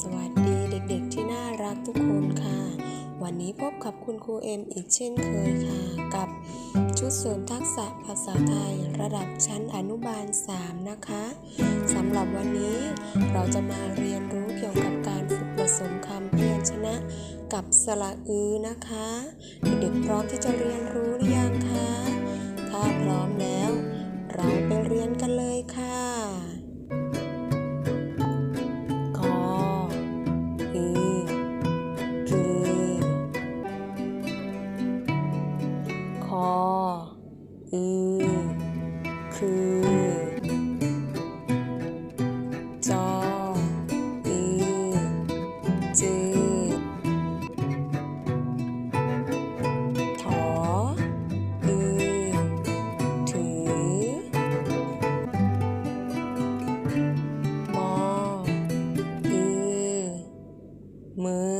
สวัสดีเด็กๆที่น่ารักทุกคนค่ะ วันนี้พบกับคุณครูเอ็มอีกเช่นเคยค่ะ กับชุดเสริมทักษะภาษาไทยระดับชั้นอนุบาล 3 นะคะสำหรับวันนี้เราจะมาเรียนรู้เกี่ยวกับการฝึกผสมคำพยัญชนะ กับสระอือนะคะ เด็กๆพร้อมที่จะเรียนรู้หรือยังคะ ถ้าพร้อม อือ คือ จออือจือถออือถือ มออือมือ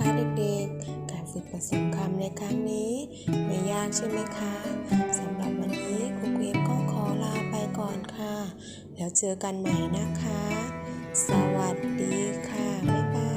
คะเด็กๆ การฝึกผสมคำในครั้งนี้ ไม่ยากใช่ไหมคะสำหรับวันนี้ครูเกมก็ขอลาไปก่อนค่ะ แล้วเจอกันใหม่นะคะ สวัสดีค่ะ บ๊ายบาย